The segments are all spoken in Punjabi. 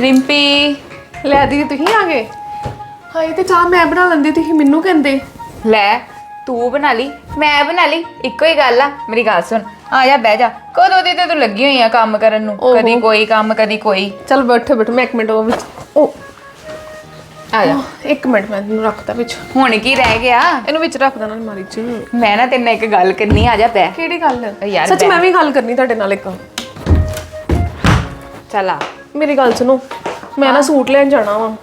ਰਿੰਪੀ ਲੈ ਦੀ ਤੁਸੀਂ ਆ ਗਏ? ਹਾਏ ਤੇ ਚਾਹ ਮੈਂ ਬਣਾ ਲੈਂਦੀ ਤੁਸੀਂ ਮੈਨੂੰ ਕਹਿੰਦੇ। ਲੈ ਤੂੰ ਬਣਾ ਲਈ ਮੈਂ ਬਣਾ ਲਈ ਇੱਕੋ ਹੀ ਗੱਲ ਆ ਮੇਰੀ ਗੱਲ ਸੁਣ ਆ ਜਾ ਬਹਿ ਜਾ। ਕਦੋਂ ਦੀ ਤੇ ਤੂੰ ਲੱਗੀ ਹੋਈ ਆ ਕੰਮ ਕਰਨ ਨੂੰ। ਕਦੀ ਕੋਈ ਕੰਮ ਕਦੀ ਕੋਈ। ਚਲ ਬੈਠੋ ਬੈਠੋ ਮੈਂ ਇੱਕ ਮਿੰਟ ਉਹ ਵਿੱਚ ਉਹ ਆ ਜਾ। ਇੱਕ ਮਿੰਟ ਮੈਂ ਇਹਨੂੰ ਰੱਖਦਾ ਵਿੱਚ ਹੁਣ ਕੀ ਰਹਿ ਗਿਆ? ਇਹਨੂੰ ਵਿੱਚ ਰੱਖ ਦੇਣਾ ਅਲਮਾਰੀ 'ਚ। ਮੈਂ ਨਾ ਤੇਰੇ ਨਾਲ ਇੱਕ ਗੱਲ ਕਰਨੀ ਆ ਜਾ ਬਹਿ। ਕਿਹੜੀ ਗੱਲ? ਯਾਰ ਸੱਚ ਬੈ- ਮੈਂ ਵੀ ਗੱਲ ਕਰਨੀ ਤੁਹਾਡੇ ਨਾਲ ਇੱਕ। ਚੱਲ ਮੇਰੀ ਗੱਲ ਸੁਣੋ ਮੈਂ ਨਾ ਸੂਟ ਲੈਣ ਜਾਣਾ ਵਾ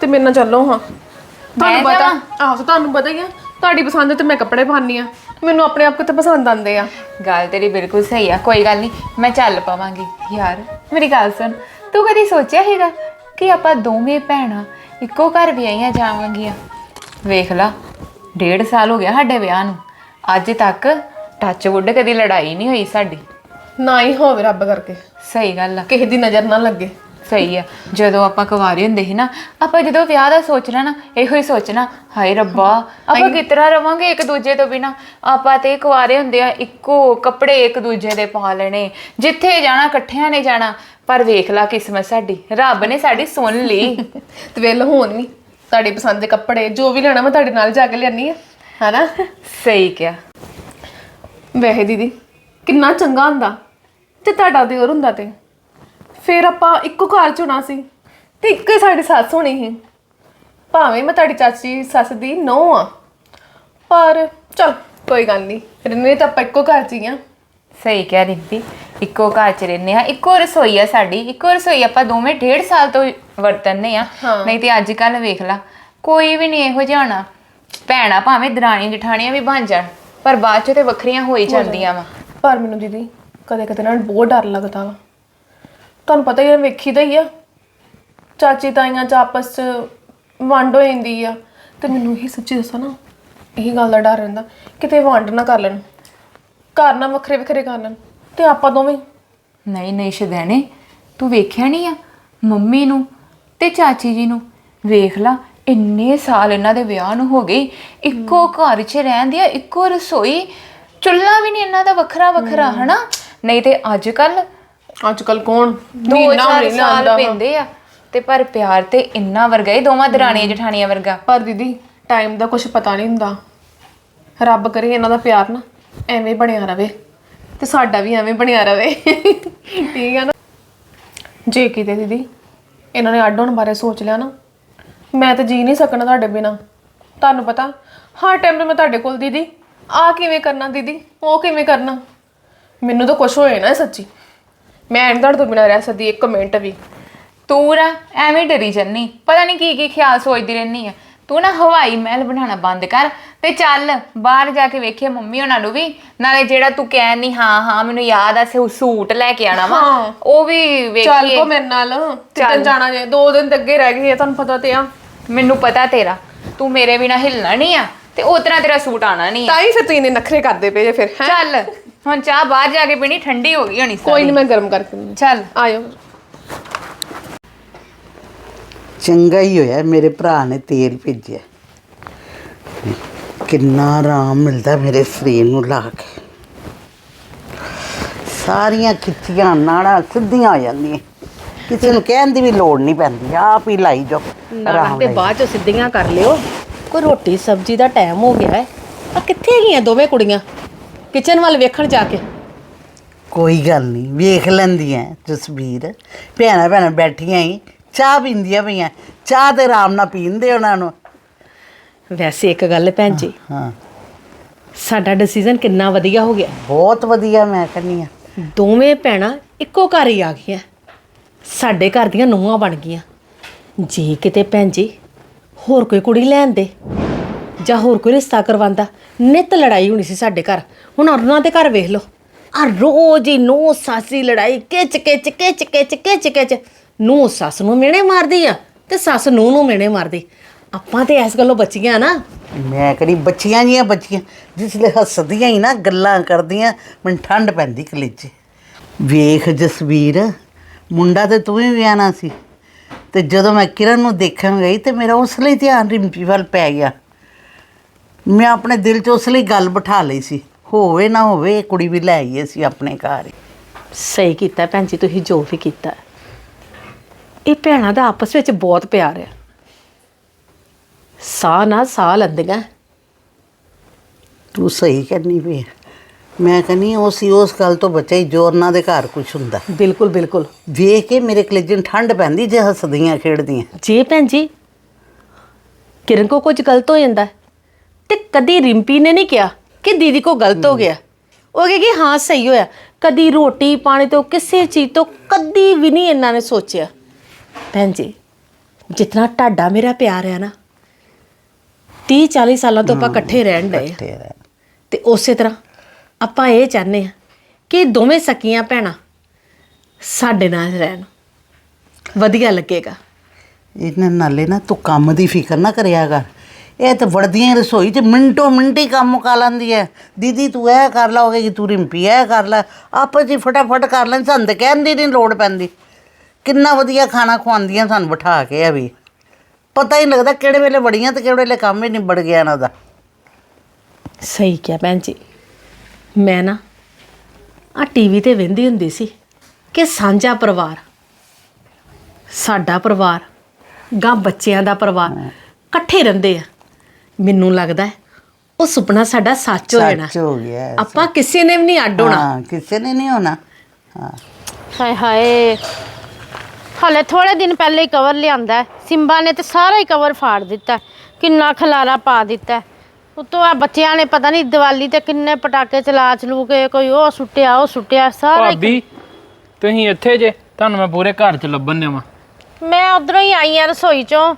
ਤੇ ਮੇਰੇ ਨਾਲ ਚੱਲੋ ਹਾਂ। ਤੁਹਾਨੂੰ ਪਤਾ? ਆਹੋ ਤੁਹਾਨੂੰ ਪਤਾ ਹੀ ਆ ਤੁਹਾਡੀ ਪਸੰਦ ਤੇ ਮੈਂ ਕੱਪੜੇ ਪਾਉਂਦੀ ਆ। ਮੈਨੂੰ ਆਪਣੇ ਆਪ ਕਿਤੇ ਪਸੰਦ ਆਉਂਦੇ ਆ? ਗੱਲ ਤੇਰੀ ਬਿਲਕੁਲ ਸਹੀ ਆ ਕੋਈ ਗੱਲ ਨਹੀਂ ਮੈਂ ਚੱਲ ਪਾਵਾਂਗੀ। ਯਾਰ ਮੇਰੀ ਗੱਲ ਸੁਣ ਤੂੰ ਕਦੀ ਸੋਚਿਆ ਹੈਗਾ ਕਿ ਆਪਾਂ ਦੋਵੇਂ ਭੈਣਾਂ ਇੱਕੋ ਘਰ ਵਿਆਹੀਆਂ ਜਾਵਾਂਗੀਆਂ ਵੇਖ ਲਾ ਡੇਢ ਸਾਲ ਹੋ ਗਿਆ ਸਾਡੇ ਵਿਆਹ ਨੂੰ। ਅੱਜ ਤੱਕ ਟੱਚ ਵੁੱਡ ਕਦੀ ਲੜਾਈ ਨਹੀਂ ਹੋਈ ਸਾਡੀ। ਨਾ ਹੀ ਹੋਵੇ ਰੱਬ ਕਰਕੇ। ਸਹੀ ਗੱਲ ਆ। ਕਿਸੇ ਦੀ ਨਜ਼ਰ ਨਾ ਲੱਗੇ। ਸਹੀ ਆ। ਜਦੋਂ ਆਪਾਂ ਕੁਵਾਰੇ ਹੁੰਦੇ ਸੀ ਨਾ ਆਪਾਂ ਜਦੋਂ ਵਿਆਹ ਦਾ ਸੋਚਣਾ ਨਾ ਇਹੋ ਹੀ ਸੋਚਣਾ ਹਾਏ ਰੱਬਾ ਆਪਾਂ ਕਿਤਰਾ ਰਵਾਂਗੇ ਇੱਕ ਦੂਜੇ ਤੋਂ ਬਿਨਾ। ਆਪਾਂ ਤੇ ਕੁਵਾਰੇ ਹੁੰਦੇ ਆ ਇੱਕੋ ਕੱਪੜੇ ਇੱਕ ਦੂਜੇ ਦੇ ਪਾ ਲੈਣੇ। ਜਿੱਥੇ ਜਾਣਾ ਇਕੱਠਿਆਂ ਨੇ ਜਾਣਾ। ਪਰ ਵੇਖ ਲਾ ਕਿਸਮਤ ਸਾਡੀ ਰੱਬ ਨੇ ਸਾਡੀ ਸੁਣ ਲਈ। ਤੇ ਵੇਲ ਹੋਣ ਵੀ ਤੁਹਾਡੀ ਪਸੰਦ ਦੇ ਕੱਪੜੇ ਜੋ ਵੀ ਲੈਣਾ ਮੈਂ ਤੁਹਾਡੇ ਨਾਲ ਜਾ ਕੇ ਲਿਆਨੀ ਆ ਹੈਨਾ? ਸਹੀ ਕਿਹਾ। ਵੈਸੇ ਦੀਦੀ ਕਿੰਨਾ ਚੰਗਾ ਹੁੰਦਾ। ਤੇ ਤੁਹਾਡਾ ਦਿਓਰ ਹੁੰਦਾ ਤੇ। ਫਿਰ ਆਪਾਂ ਇੱਕੋ ਘਰ ਚ ਹੋਣਾ ਸੀ ਤੇ ਇੱਕੋ ਹੀ ਸਾਡੀ ਸੱਸ ਹੋਣੀ ਸੀ। ਭਾਵੇਂ ਮੈਂ ਤੁਹਾਡੀ ਚਾਚੀ ਸੱਸ ਦੀ ਨੌਂ ਆ ਪਰ ਚਲ ਕੋਈ ਗੱਲ ਨਹੀਂ ਰਹਿੰਦੇ ਤਾਂ ਆਪਾਂ ਇੱਕੋ ਘਰ ਚ ਹੀ ਆ। ਸਹੀ ਕਿਹਾ ਰਿੰਪੀ ਇੱਕੋ ਘਰ ਚ ਰਹਿੰਦੇ ਆ ਇੱਕੋ ਰਸੋਈ ਆ ਸਾਡੀ ਇੱਕੋ ਰਸੋਈ ਆਪਾਂ ਦੋਵੇਂ ਡੇਢ ਸਾਲ ਤੋਂ ਵਰਤਨੇ ਆ ਹਾਂ। ਨਹੀਂ ਤੇ ਅੱਜ ਕੱਲ ਵੇਖ ਲਾ ਕੋਈ ਵੀ ਨਹੀਂ ਇਹੋ ਜਿਹਾ ਹੋਣਾ। ਭੈਣਾ ਭਾਵੇਂ ਦਰਾਣੀ ਜਠਾਣੀਆਂ ਵੀ ਬਣ ਜਾਣ ਪਰ ਬਾਅਦ ਚ ਤੇ ਵੱਖਰੀਆਂ ਹੋ ਹੀ ਜਾਂਦੀਆਂ ਵਾ। ਪਰ ਮੈਨੂੰ ਦੀਦੀ ਕਦੇ ਕਦੇ ਨਾਲ ਬਹੁਤ ਡਰ ਲੱਗਦਾ ਵਾ। ਤੁਹਾਨੂੰ ਪਤਾ ਹੀ ਆ ਵੇਖੀਦਾ ਹੀ ਆ। ਚਾਚੀ ਤਾਈਆਂ ਚ ਆਪਸ ਚ ਵੰਡ ਹੋ ਜਾਂਦੀ ਆ। ਤੇ ਮੈਨੂੰ ਇਹ ਸੱਚੀ ਦੱਸਾਂ ਨਾ ਇਹੀ ਗੱਲ ਦਾ ਡਰ ਰਹਿੰਦਾ ਕਿਤੇ ਵੰਡ ਨਾ ਕਰ ਲੈਣ। ਘਰ ਨਾ ਵੱਖਰੇ ਵੱਖਰੇ ਕਰ ਲੈਣ। ਤੇ ਆਪਾਂ ਦੋਵੇਂ? ਨਹੀਂ ਨਹੀਂ ਸ਼ਦੈਣੇ ਤੂੰ ਵੇਖਿਆ ਨਹੀਂ ਆ? ਮੰਮੀ ਨੂੰ ਤੇ ਚਾਚੀ ਜੀ ਨੂੰ? ਵੇਖ ਲਾ ਇੰਨੇ ਸਾਲ ਇਹਨਾਂ ਦੇ ਵਿਆਹ ਨੂੰ ਹੋ ਗਏ ਇੱਕੋ ਘਰ 'ਚ ਰਹਿੰਦੇ ਆ ਇੱਕੋ ਰਸੋਈ ਚੁੱਲ੍ਹਾ ਵੀ ਨਹੀਂ ਇਹਨਾਂ ਦਾ ਵੱਖਰਾ ਵੱਖਰਾ ਹਨਾ? ਨਹੀਂ ਤੇ ਅੱਜ ਕੱਲ ਅੱਜ ਕੱਲ ਕੌਣ? ਦੋ ਮਹੀਨਾ ਚਾਰ ਮਹੀਨਾ ਸਾਲ। ਪੈਂਦੇ ਆ। ਤੇ ਪਰ ਪਿਆਰ ਤੇ ਇੰਨਾ ਵਰਗਾ ਹੀ ਦੋਵਾਂ ਦਰਾਣੀਆਂ ਜਠਾਣੀਆਂ ਵਰਗਾ। ਪਰ ਦੀਦੀ ਟਾਈਮ ਦਾ ਕੁਝ ਪਤਾ ਨਹੀਂ ਹੁੰਦਾ। ਰੱਬ ਕਰੇ ਇਹਨਾਂ ਦਾ ਪਿਆਰ ਨਾ ਐਵੇਂ ਬਣਿਆ ਰਵੇ। ਤੇ ਸਾਡਾ ਵੀ ਐਵੇਂ ਬਣਿਆ ਰਵੇ। ਠੀਕ ਹੈ ਨਾ? ਜੇ ਕਿਤੇ ਦੀਦੀ ਇਹਨਾਂ ਨੇ ਅੱਡ ਹੋਣ ਬਾਰੇ ਸੋਚ ਲਿਆ ਨਾ ਮੈਂ ਤਾਂ ਜੀ ਨਹੀਂ ਸਕਣਾ ਤੁਹਾਡੇ ਬਿਨਾ। ਤੁਹਾਨੂੰ ਪਤਾ ਹਰ ਟਾਈਮ ਤੇ ਮੈਂ ਤੁਹਾਡੇ ਕੋਲ ਦੀਦੀ। ਆ ਕਿਵੇਂ ਕਰਨਾ ਦੀਦੀ? ਉਹ ਕਿਵੇਂ ਕਰਨਾ? ਮੈਨੂੰ ਤਾਂ ਕੁਝ ਹੋਏ ਨਾ ਸੱਚੀ। ਮੈਂ ਨਹੀਂ ਤੁਹਾਡੇ ਤੋਂ ਬਿਨਾ ਰਹਿ ਸਕਦੀ ਇੱਕ ਮਿੰਟ ਵੀ। ਤੂੰ ਨਾ ਐਵੇਂ ਡਰੀ ਜੰਨੀ ਪਤਾ ਨਹੀਂ ਕੀ ਕੀ ਖਿਆਲ ਸੋਚਦੀ ਰਹਿਨੀ ਆ। ਤੂੰ ਨਾ ਹਵਾਈ ਮਹਿਲ ਬਣਾਉਣਾ ਬੰਦ ਕਰ ਤੇ ਚੱਲ ਬਾਹਰ ਜਾ ਕੇ ਵੇਖੀਏ ਮੰਮੀ ਉਹਨਾਂ ਨੂੰ ਵੀ। ਨਾਲੇ ਜਿਹੜਾ ਤੂੰ ਕਹਿ ਨਹੀਂ ਹਾਂ ਹਾਂ ਮੈਨੂੰ ਯਾਦ ਆ ਸੇ ਸੂਟ ਲੈ ਕੇ ਆਣਾ ਵਾ। ਹਾਂ। ਉਹ ਵੀ ਚੱਲ ਵੇਖੀਏ। ਕੋ ਮੇਰੇ ਨਾਲ ਕਿੱਦਣ ਜਾਣਾ ਜੇ ਦੋ ਦਿਨ ਤੇ ਅੱਗੇ ਰਹਿ ਗਏ ਆ ਤੁਹਾਨੂੰ ਪਤਾ ਤੇ ਆ। ਮੈਨੂੰ ਪਤਾ ਤੇਰਾ ਤੂੰ ਮੇਰੇ ਬਿਨਾ ਹਿੱਲਣਾ ਨਹੀਂ ਆ ਤੇ ਤਰ੍ਹਾਂ ਤੇਰਾ ਸੂਟ ਆਣਾ ਨਹੀਂ ਆ। ਤਾਂ ਹੀ ਫਿਰ ਤੁਸੀਂ ਇੰਨੇ ਨਖਰੇ ਕਰਦੇ ਪਏ ਜੇ ਫਿਰ ਹੈਂ? ਚੱਲ। ਹੁਣ ਚਾਹ ਬਾਹਰ ਜਾ ਕੇ ਪੀਣੀ ਠੰਡੀ ਹੋ ਗਈ ਹੋਣੀ ਕੋਈ ਨਹੀਂ ਮੈਂ ਗਰਮ ਕਰਕੇ ਦਿੰਦੀ। ਚੱਲ। ਆਇਓ। ਚੰਗਾ ਹੀ ਹੋਇਆ ਮੇਰੇ ਭਰਾ ਨੇ ਤੇਲ ਭੇਜਿਆ। ਕਿੰਨਾ ਆਰਾਮ ਮਿਲਦਾ ਮੇਰੇ ਸਰੀਰ ਨੂੰ ਲਾ ਕੇ। ਸਾਰੀਆਂ ਖਿੱਚੀਆਂ ਨਾੜਾਂ ਸਿੱਧੀਆਂ ਹੋ ਜਾਂਦੀਆਂ। ਕਿਸੇ ਨੂੰ ਕਹਿਣ ਦੀ ਵੀ ਲੋੜ ਨਹੀਂ ਪੈਂਦੀ ਆਪ ਹੀ ਲਾਈ ਜਾਓ ਆਰਾਮ ਤੇ ਨਾਲ ਬਾਅਦ ਚ ਸਿੱਧੀਆਂ ਕਰ ਲਿਓ। ਕੋਈ ਰੋਟੀ ਸਬਜ਼ੀ ਦਾ ਟਾਈਮ ਹੋ ਗਿਆ ਹੈ। ਆ ਕਿੱਥੇ ਗਈਆਂ ਦੋਵੇਂ ਕੁੜੀਆਂ? ਕਿਚਨ ਵੱਲ ਵੇਖਣ ਜਾ ਕੇ। ਕੋਈ ਗੱਲ ਨਹੀਂ ਵੇਖ ਲੈਂਦੀਆਂ ਜਸਬੀਰ ਭੈਣਾਂ ਭੈਣਾਂ ਬੈਠੀਆਂ ਹੀ ਚਾਹ ਪੀਂਦੀਆਂ ਪਈਆਂ ਚਾਹ ਤੇ ਆਰਾਮ ਨਾਲ ਪੀਂਦੇ ਉਹਨਾਂ ਨੂੰ। ਵੈਸੇ ਇੱਕ ਗੱਲ ਭੈਣ ਜੀ ਹਾਂ ਸਾਡਾ ਡਿਸੀਜਨ ਕਿੰਨਾ ਵਧੀਆ ਹੋ ਗਿਆ। ਬਹੁਤ ਵਧੀਆ ਮੈਂ ਕਹਿੰਦੀ ਆ ਦੋਵੇਂ ਭੈਣਾਂ ਇੱਕੋ ਘਰ ਹੀ ਆ ਗਈਆਂ। ਸਾਡੇ ਘਰ ਦੀਆਂ ਨੂੰਹਾਂ ਬਣ ਗਈਆਂ। ਜੇ ਕਿਤੇ ਭੈਣ ਜੀ ਹੋਰ ਕੋਈ ਕੁੜੀ ਲੈਣ ਦੇ ਜਾਂ ਹੋਰ ਕੋਈ ਰਿਸ਼ਤਾ ਕਰਵਾਉਂਦਾ ਨਿਤ ਲੜਾਈ ਹੋਣੀ ਸੀ ਸਾਡੇ ਘਰ। ਹੁਣ ਉਹਨਾਂ ਦੇ ਘਰ ਵੇਖ ਲਓ। ਆ ਰੋਜ਼ ਹੀ ਨੂੰ ਸਾਸੀ ਲੜਾਈ ਕਿਚ ਕਿਚ ਕਿਚ ਕਿਚ ਕਿਚ ਕਿਚ। ਨੂੰ ਸੱਸ ਨੂੰ ਮੇਣੇ ਮਾਰਦੀ ਆ ਤੇ ਸੱਸ ਨੂੰ ਨੂੰ ਮੇਣੇ ਮਾਰਦੀ। ਆਪਾਂ ਤੇ ਇਸ ਗੱਲੋਂ ਬਚੀਆਂ ਨਾ। ਮੈਂ ਕਹਿੰਦੀ ਬੱਚੀਆਂ ਜੀਆਂ ਬੱਚੀਆਂ ਜਿਸਲੇ ਹੱਸਦੀਆਂ ਹੀ ਨਾ, ਗੱਲਾਂ ਕਰਦੀਆਂ, ਮੈਨੂੰ ਠੰਡ ਪੈਂਦੀ ਕਲੇਜੇ। ਵੇਖ ਜਸਵੀਰ, ਮੁੰਡਾ ਤੇ ਤੂੰ ਹੀ ਵਿਆਹਣਾ ਸੀ। ਤੇ ਜਦੋਂ ਮੈਂ ਕਿਰਨ ਨੂੰ ਦੇਖਣ ਗਈ ਤੇ ਮੇਰਾ ਉਸ ਲਈ ਧਿਆਨ ਰਿੰਪੀ ਵੱਲ ਪੈ ਗਿਆ। ਮੈਂ ਆਪਣੇ ਦਿਲ 'ਚ ਉਸ ਲਈ ਗੱਲ ਬਿਠਾ ਲਈ ਸੀ। ਹੋਵੇ ਨਾ ਹੋਵੇ ਇਹ ਕੁੜੀ ਵੀ ਲੈ ਆਈਏ ਅਸੀਂ ਆਪਣੇ ਘਰ ਹੀ। ਸਹੀ ਕੀਤਾ ਭੈਣ ਜੀ ਤੁਸੀਂ ਜੋ ਵੀ ਕੀਤਾ। ਇਹ ਭੈਣਾਂ ਦਾ ਆਪਸ ਵਿੱਚ ਬਹੁਤ ਪਿਆਰ ਆ। ਸਾਹ ਨਾਲ ਸਾਹ ਲੈਂਦੀਆਂ। ਤੂੰ ਸਹੀ ਵੀ ਹੈ। ਮੈਂ ਕਹਿੰਦੀ ਉਹ ਸੀ ਉਸ ਗੱਲ ਤੋਂ ਬਚਿਆ ਹੀ ਜੋ ਉਹਨਾਂ ਦੇ ਘਰ ਕੁਝ ਹੁੰਦਾ। ਬਿਲਕੁਲ ਬਿਲਕੁਲ। ਵੇਖ ਕੇ ਮੇਰੇ ਕਲੇਜੇ ਨੂੰ ਠੰਡ ਪੈਂਦੀ ਜੇ ਹੱਸਦੀਆਂ ਖੇਡਦੀਆਂ। ਜੇ ਭੈਣ ਜੀ ਕਿਰਨ ਕੋ ਕੁਝ ਗਲਤ ਹੋ ਜਾਂਦਾ? ਹੈ, ਤੇ ਕਦੀ ਰਿੰਪੀ ਨੇ ਨਹੀਂ ਕਿਹਾ ਕਿ ਦੀਦੀ ਕੋ ਗਲਤ ਹੋ ਗਿਆ। ਉਹ ਕਹੇਗੀ ਹਾਂ ਸਹੀ ਹੋਇਆ। ਕਦੀ ਰੋਟੀ ਪਾਣੀ ਤੋਂ ਕਿਸੇ ਚੀਜ਼ ਤੋਂ ਕਦੀ ਵੀ ਨਹੀਂ ਇਹਨਾਂ ਨੇ ਸੋਚਿਆ। ਭੈਣ ਜੀ ਜਿਤਨਾ ਢਾਡਾ ਮੇਰਾ ਪਿਆਰ ਹੈ ਨਾ 30 40 ਸਾਲਾਂ ਤੋਂ ਆਪਾਂ ਇਕੱਠੇ ਰਹਿਣ ਡਏ ਆ। ਤੇਰਾ ਤੇ ਉਸੇ ਤਰ੍ਹਾਂ ਆਪਾਂ ਇਹ ਚਾਹੁੰਦੇ ਆ ਕਿ ਦੋਵੇਂ ਸਕੀਆਂ ਭੈਣਾਂ ਸਾਡੇ ਨਾਲ ਰਹਿਣ। ਵਧੀਆ ਲੱਗੇਗਾ। ਇਹਨਾਂ ਨਾਲੇ ਨਾ ਤੂੰ ਕੰਮ ਦੀ ਫਿਕਰ ਨਾ ਕਰਿਆ ਕਰ। ਇਹ ਤਾਂ ਵੜਦੀਆਂ ਰਸੋਈ 'ਚ ਮਿੰਟੋ ਮਿੰਟੀ ਕੰਮ ਮੁਕਾ ਲੈਂਦੀ ਹੈ। ਦੀਦੀ ਤੂੰ ਇਹ ਕਰ ਲਾ ਹੋਗੇ ਕਿ ਤੂੰ ਰਿੰਪੀ ਇਹ ਕਰ ਲੈ। ਆਪਸ 'ਚ ਹੀ ਫਟਾਫਟ ਕਰ ਲੈਣ ਸਾਨੂੰ ਤਾਂ ਕਹਿਣ ਦੀ ਨਹੀਂ ਲੋੜ ਪੈਂਦੀ। ਕਿੰਨਾ ਵਧੀਆ ਖਾਣਾ ਖਵਾਉਂਦੀਆਂ ਸਾਨੂੰ ਬਿਠਾ ਕੇ ਆ ਵੀ। ਪਤਾ ਹੀ ਨਹੀਂ ਲੱਗਦਾ ਕਿਹੜੇ ਵੇਲੇ ਵੜੀਆਂ ਤੇ ਕਿਹੜੇ ਵੇਲੇ ਕੰਮ ਹੀ ਨਿਬੜ ਗਿਆ ਇਹਨਾਂ ਦਾ। ਸਹੀ ਕਿਹਾ ਭੈਣ ਜੀ। ਮੈਂ ਨਾ ਆ ਟੀਵੀ ਤੇ ਵੇਂਦੀ ਹੁੰਦੀ ਸੀ ਕਿ ਸਾਂਝਾ ਪਰਿਵਾਰ ਸਾਡਾ ਪਰਿਵਾਰ ਗਾਂ ਬੱਚਿਆਂ ਦਾ ਪਰਿਵਾਰ ਇਕੱਠੇ ਰਹਿੰਦੇ ਆ। ਮੈਨੂੰ ਲੱਗਦਾ ਹੈ ਉਹ ਸੁਪਨਾ ਸਾਡਾ ਸੱਚ ਹੋ ਜਾਣਾ ਸੱਚ ਹੋ ਗਿਆ ਹੈ। ਆਪਾਂ ਕਿਸੇ ਨੇ ਵੀ ਨਹੀਂ ਅੱਡ ਹੋਣਾ ਹਾਂ ਕਿਸੇ ਨੇ ਨਹੀਂ ਹੋਣਾ ਹਾਂ ਹਾਏ ਹਾਏ ਹਲੇ ਥੋੜੇ ਦਿਨ ਪਹਿਲੇ ਹੀ ਕਵਰ ਲਿਆਂਦਾ ਹੈ। ਸਿੰਬਾ ਨੇ ਤੇ ਸਾਰਾ ਹੀ ਕਵਰ ਫਾੜ ਦਿੱਤਾ ਹੈ। ਕਿੰਨਾ ਖਲਾਰਾ ਪਾ ਦਿੱਤਾ। ਉਤੋਂ ਆ ਬੱਚਿਆਂ ਨੇ ਪਤਾ ਨਹੀਂ ਦੀਵਾਲੀ ਤੇ ਕਿੰਨੇ ਪਟਾਕੇ ਚਲਾ ਚਲੂ ਕੇ ਕੋਈ ਉਹ ਸੁੱਟਿਆ ਉਹ ਸੁੱਟਿਆ ਸਾਰਾ ਹੀ ਭਾਬੀ ਤੁਸੀਂ ਇੱਥੇ ਜੇ ਤੁਹਾਨੂੰ ਮੈਂ ਪੂਰੇ ਘਰ 'ਚ ਲੱਭਣ ਦੇਵਾਂ ਮੈਂ ਉਧਰੋਂ ਹੀ ਆਈ ਆ ਰਸੋਈ ਚੋਂ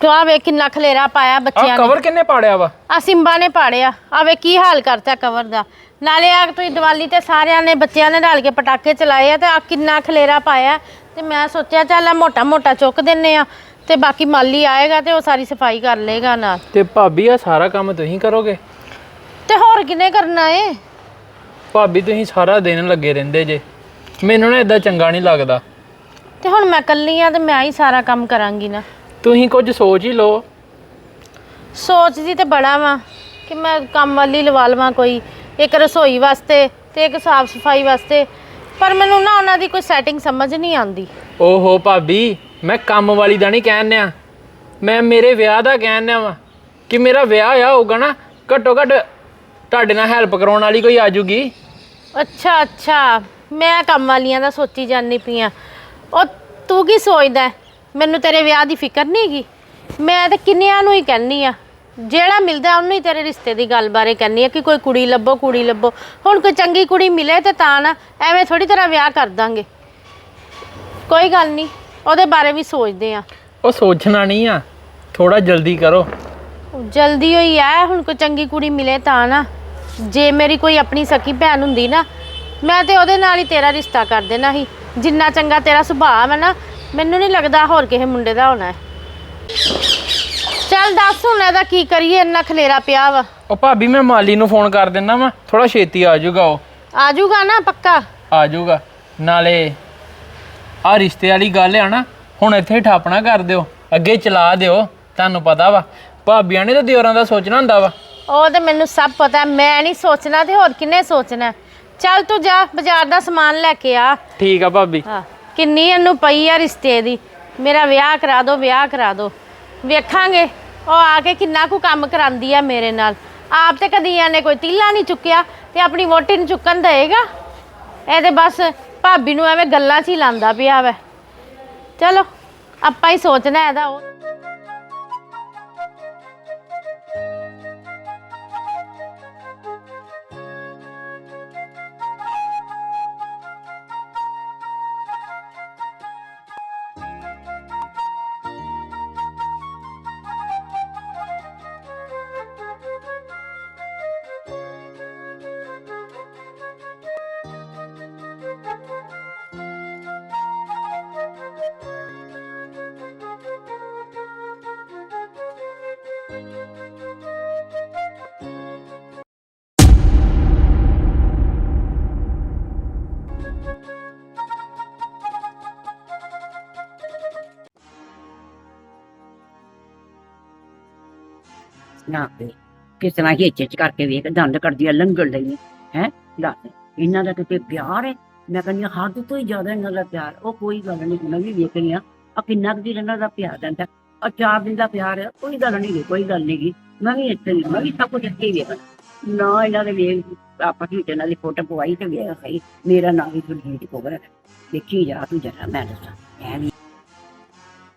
ਤੂੰ ਆ ਵੇ ਕਿੰਨਾ ਖਲੇਰਾ ਪਾਇਆ ਆ ਬੱਚਿਆਂ ਨੇ। ਕਵਰ ਕਿੰਨੇ ਪਾੜਿਆ ਵਾ? ਆ ਸਿੰਬਾ ਨੇ ਪਾੜਿਆ। ਆ ਵੇ ਕੀ ਹਾਲ ਕਰਤਾ ਕਵਰ ਦਾ। ਨਾਲੇ ਆ ਤੁਸੀਂ ਦੀਵਾਲੀ ਤੇ ਸਾਰਿਆਂ ਨੇ ਬੱਚਿਆਂ ਨੇ ਰਲ ਕੇ ਪਟਾਕੇ ਚਲਾਏ ਆ ਤੇ ਆ ਕਿੰਨਾ ਖਲੇਰਾ ਪਾਇਆ। ਤੇ ਮੈਂ ਸੋਚਿਆ ਚੱਲ ਆ ਮੋਟਾ ਮੋਟਾ ਚੁੱਕ ਦਿੰਨੇ ਆ। ਤੇ ਬਾਕੀ ਮਾਲੀ ਆਏਗਾ ਤੇ ਉਹ ਸਾਰੀ ਸਫ਼ਾਈ ਕਰ ਲੇਗਾ ਨਾਲ। ਤੇ ਭਾਬੀ ਆ ਸਾਰਾ ਕੰਮ ਤੁਸੀਂ ਕਰੋਗੇ? ਤੇ ਹੋਰ ਕਿਨੇ ਕਰਨਾ ਏ? ਭਾਬੀ ਤੁਸੀਂ ਸਾਰਾ ਦਿਨ ਲੱਗੇ ਰਹਿੰਦੇ ਜੇ। ਮੈਨੂੰ ਨਾ ਇਦਾਂ ਚੰਗਾ ਨਹੀਂ ਲੱਗਦਾ। ਤੇ ਹੁਣ ਮੈਂ ਕੱਲੀ ਆ ਤੇ ਮੈਂ ਹੀ ਸਾਰਾ ਕੰਮ ਕਰਾਂਗੀ ਨਾ। ਤੁਸੀਂ ਕੁਝ ਸੋਚ ਹੀ ਲਓ। ਸੋਚਦੀ ਤੇ ਬੜਾ ਵਾਂ ਕਿ ਮੈਂ ਕੰਮ ਵਾਲੀ ਲਵਾ ਲਵਾਂ ਕੋਈ ਇੱਕ ਰਸੋਈ ਵਾਸਤੇ ਤੇ ਇੱਕ ਸਾਫ਼ ਸਫ਼ਾਈ ਵਾਸਤੇ ਪਰ ਮੈਨੂੰ ਨਾ ਉਹਨਾਂ ਦੀ ਕੋਈ ਸੈਟਿੰਗ ਸਮਝ ਨਹੀਂ ਆਉਂਦੀ। ਓਹੋ ਭਾਬੀ ਮੈਂ ਕੰਮ ਵਾਲੀ ਦਾ ਨਹੀਂ ਕਹਿਣ ਡਿਆ। ਮੈਂ ਮੇਰੇ ਵਿਆਹ ਦਾ ਕਹਿਣ ਡਿਆ ਵਾ ਕਿ ਮੇਰਾ ਵਿਆਹ ਆ ਹੋਊਗਾ ਨਾ ਘੱਟੋ ਘੱਟ ਤੁਹਾਡੇ ਨਾਲ ਹੈਲਪ ਕਰਾਉਣ ਵਾਲੀ ਕੋਈ ਆ ਜੂਗੀ। ਅੱਛਾ ਅੱਛਾ ਮੈਂ ਕੰਮ ਵਾਲੀਆਂ ਦਾ ਸੋਚੀ ਜਾਂਦੀ ਪਈ ਆ। ਉਹ ਤੂੰ ਕੀ ਸੋਚਦਾ ਹੈ? ਮੈਨੂੰ ਤੇਰੇ ਵਿਆਹ ਦੀ ਫਿਕਰ ਨਹੀਂ ਹੈਗੀ। ਮੈਂ ਤਾਂ ਕਿੰਨਿਆਂ ਨੂੰ ਹੀ ਕਹਿੰਨੀ ਆ। ਜਿਹੜਾ ਮਿਲਦਾ ਉਹਨੂੰ ਹੀ ਤੇਰੇ ਰਿਸ਼ਤੇ ਦੀ ਗੱਲ ਬਾਰੇ ਕਹਿੰਨੀ ਆ ਕਿ ਕੋਈ ਕੁੜੀ ਲੱਭੋ ਕੁੜੀ ਲੱਭੋ। ਹੁਣ ਕੋਈ ਚੰਗੀ ਕੁੜੀ ਮਿਲੇ ਤੇ ਤਾਂ ਨਾ ਐਵੇਂ ਥੋੜੀ ਤਰ੍ਹਾਂ ਵਿਆਹ ਕਰ ਦਾਂਗੇ। ਕੋਈ ਗੱਲ ਨਹੀਂ ਉਹਦੇ ਬਾਰੇ ਵੀ ਸੋਚਦੇ ਆ। ਉਹ ਸੋਚਣਾ ਨਹੀਂ ਆ ਥੋੜਾ ਜਲਦੀ ਕਰੋ। ਜਲਦੀ ਹੋਈ ਆ ਹੁਣ ਕੋਈ ਚੰਗੀ ਕੁੜੀ ਮਿਲੇ ਤਾਂ ਨਾ। ਜੇ ਮੇਰੀ ਕੋਈ ਆਪਣੀ ਸਕੀ ਭੈਣ ਹੁੰਦੀ ਨਾ ਮੈਂ ਤੇ ਉਹਦੇ ਨਾਲ ਹੀ ਤੇਰਾ ਰਿਸ਼ਤਾ ਕਰ ਦੇਣਾ ਸੀ। ਜਿੰਨਾ ਚੰਗਾ ਤੇਰਾ ਸੁਭਾਅ ਹੈ ਨਾ ਮੈਨੂੰ ਨਹੀਂ ਲੱਗਦਾ ਹੋਰ ਕਿਸੇ ਮੁੰਡੇ ਦਾ ਹੋਣਾ ਹੈ। ਚੱਲ ਦੱਸ ਹੁਣ ਇਹਦਾ ਕੀ ਕਰੀਏ ਇੰਨਾ ਖਲੇਰਾ ਪਿਆ ਵਾ। ਉਹ ਭਾਬੀ ਮੈਂ ਮਾਲੀ ਨੂੰ ਫੋਨ ਕਰ ਦਿੰਦਾ ਵਾ। ਥੋੜਾ ਛੇਤੀ ਆ ਜਾਊਗਾ ਉਹ। ਆ ਜਾਊਗਾ ਨਾ ਪੱਕਾ? ਆ ਜਾਊਗਾ। ਨਾਲੇ ਆ ਰਿਸ਼ਤੇ ਵਾਲੀ ਗੱਲ ਆ ਨਾ ਹੁਣ ਇੱਥੇ ਹੀ ਠਾਪਣਾ ਕਰ ਦਿਓ। ਅੱਗੇ ਚਲਾ ਦਿਓ ਤੁਹਾਨੂੰ ਪਤਾ ਵਾ। ਭਾਬੀਆਂ ਨੇ ਤਾਂ ਦਿਓਰਾਂ ਦਾ ਸੋਚਣਾ ਹੁੰਦਾ ਵਾ। ਉਹ ਤੇ ਮੈਨੂੰ ਸਭ ਪਤਾ ਹੈ, ਮੈਂ ਨਹੀਂ ਸੋਚਣਾ ਤੇ ਹੋਰ ਕਿੰਨੇ ਸੋਚਣਾ। ਚੱਲ ਤੂੰ ਜਾ ਬਾਜ਼ਾਰ ਦਾ ਸਮਾਨ ਲੈ ਕੇ ਆ। ਠੀਕ ਆ ਭਾਬੀ। ਹਾਂ। ਕਿੰਨੀ ਇਹਨੂੰ ਪਈ ਆ ਰਿਸ਼ਤੇ ਦੀ। ਮੇਰਾ ਵਿਆਹ ਕਰਾ ਦਿਓ ਵਿਆਹ ਕਰਾ ਦਿਓ ਵੇਖਾਂਗੇ, ਉਹ ਆ ਕੇ ਕਿੰਨਾ ਕੁ ਕੰਮ ਕਰਾਂਦੀ ਆ ਮੇਰੇ ਨਾਲ। ਆਪ ਤੇ ਕਦੀ ਇਹਨੇ ਕੋਈ ਤੀਲਾ ਨਹੀਂ ਚੁੱਕਿਆ ਤੇ ਆਪਣੀ ਵੋਟੀ ਨੂੰ ਚੁੱਕਣ ਦੇਗਾ ਇਹ ਤੇ ਬਸ ਭਾਬੀ ਨੂੰ ਐਵੇਂ ਗੱਲਾਂ 'ਚ ਹੀ ਲਾਂਦਾ ਪਿਆ ਵੈ। ਚਲੋ, ਆਪਾਂ ਹੀ ਸੋਚਣਾ ਇਹਦਾ ਉਹ। ਨਾ ਕਿਸ ਤਰ੍ਹਾਂ ਹਿੱਚ ਹਿੱਚ ਕਰਕੇ ਵੇਖ ਦੰਦ ਕੱਢਦੀਆਂ ਲੰਗਣ ਲਈ ਹੈ? ਦੱਸ। ਇਹਨਾਂ ਦਾ ਕਿਤੇ ਪਿਆਰ ਹੈ ਮੈਂ ਕਹਿੰਦੀ ਹਾਂ, ਹੱਦ ਤੋਂ ਹੀ ਜ਼ਿਆਦਾ ਇਹਨਾਂ ਦਾ ਪਿਆਰ। ਉਹ ਕੋਈ ਗੱਲ ਨਹੀਂ ਮੈਂ ਵੀ ਵੇਖ ਰਹੀ ਹਾਂ। ਆ ਕਿੰਨਾ ਕੁ ਇਹਨਾਂ ਦਾ ਪਿਆਰ ਰਹਿੰਦਾ। ਆ ਚਾਰ ਦਿਨ ਦਾ ਪਿਆਰ ਹੈ ਕੋਈ ਗੱਲ ਨਹੀਂ ਕੋਈ ਗੱਲ ਨਹੀਂ ਮੈਂ ਵੀ ਇੱਥੇ ਮੈਂ ਵੀ ਸਭ ਕੁਝ ਇੱਥੇ ਹੀ ਵੇਖ ਨਾ ਇਹਨਾਂ ਦੇ ਵੇਖ ਆਪਾਂ ਹੀ ਇਹਨਾਂ ਦੀ ਫੋਟੋ ਪਵਾਈ ਤੇ ਵੇਖ ਸਹੀ। ਮੇਰਾ ਨਾਮ ਵੀ ਗੁਰਜੀਤ ਕੋਬਰ ਹੈ ਦੇਖੀ ਜਾ ਤੂੰ ਜਰਾ ਮੈਂ ਦੱਸਾਂ। ਐ ਵੀ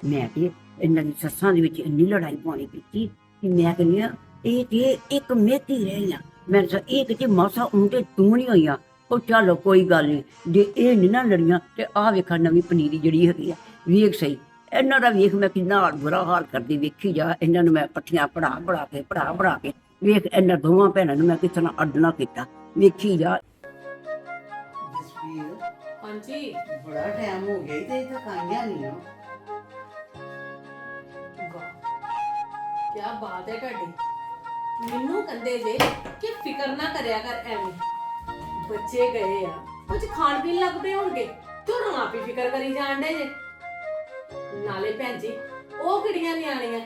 ਮੈਂ ਤੇ ਇਹਨਾਂ ਦੀ ਸੱਸਾਂ ਦੇ ਵਿੱਚ ਇੰਨੀ ਲੜਾਈ ਪਾਉਣੀ ਕੀਤੀ ਮੈਂ ਕਹਿੰਦੀ ਹਾਂ ਇਹ ਤੇ ਇੱਕ ਮੇਤੀ ਰਹੀ ਆ ਮੈਂ ਕਿਹਾ ਇਹ ਕਿਤੇ ਮਾਸਾ ਉੰਟੇ ਨਹੀਂ ਹੋਈਆਂ ਉਹ ਚਲੋ ਕੋਈ ਗੱਲ ਨਹੀਂ ਜੇ ਇਹ ਨਹੀਂ ਨਾ ਲੜੀਆਂ ਤੇ ਆਹ ਵੇਖਾ ਨਵੀਂ ਪਨੀਰੀ ਜਿਹੜੀ ਹੈਗੀ ਆ ਵੇਖ ਸਹੀ। ਇਹਨਾਂ ਦਾ ਵੇਖ ਮੈਂ ਕਿੰਨਾ ਬੁਰਾ ਹਾਲ ਕਰਦੀ ਵੇਖੀ ਜਾ ਇਹਨਾਂ ਨੂੰ ਮੈਂ ਪੱਠੀਆਂ ਪੜਾ ਪੜਾ ਕੇ ਪੜਾ ਪੜਾ ਕੇ ਵੇਖ ਇਹਨਾਂ ਦੋਵਾਂ ਭੈਣਾਂ ਨੂੰ ਮੈਂ ਤਰ੍ਹਾਂ ਅੱਡਣਾ ਕੀਤਾ ਵੇਖੀ ਜਾ। ਹਾਂਜੀ। ਬੜਾ ਟਾਈਮ ਹੋ ਗਿਆ ਤੇ ਇਹ ਤਾਂ ਕਾਈਆਂ ਨਹੀਂ ਆ। ਕੀ ਬਾਤ ਹੈ ਤੁਹਾਡੀ। ਮੈਨੂੰ ਕਹਿੰਦੇ ਜੇ ਕਿ ਫਿਕਰ ਨਾ ਕਰਿਆ ਕਰ ਐਵੇਂ। ਬੱਚੇ ਗਏ ਆ ਕੁਝ ਖਾਣ ਪੀਣ ਲੱਗ ਪਏ ਹੋਣਗੇ। ਤੂੰ ਹੁਣ ਆਪ ਹੀ ਫਿਕਰ ਕਰੀ ਜਾਣ ਡੇ ਜੇ। ਨਾਲੇ ਭੈਣ ਜੀ ਉਹ ਕਿਹੜੀਆਂ ਨਿਆਣੀਆਂ?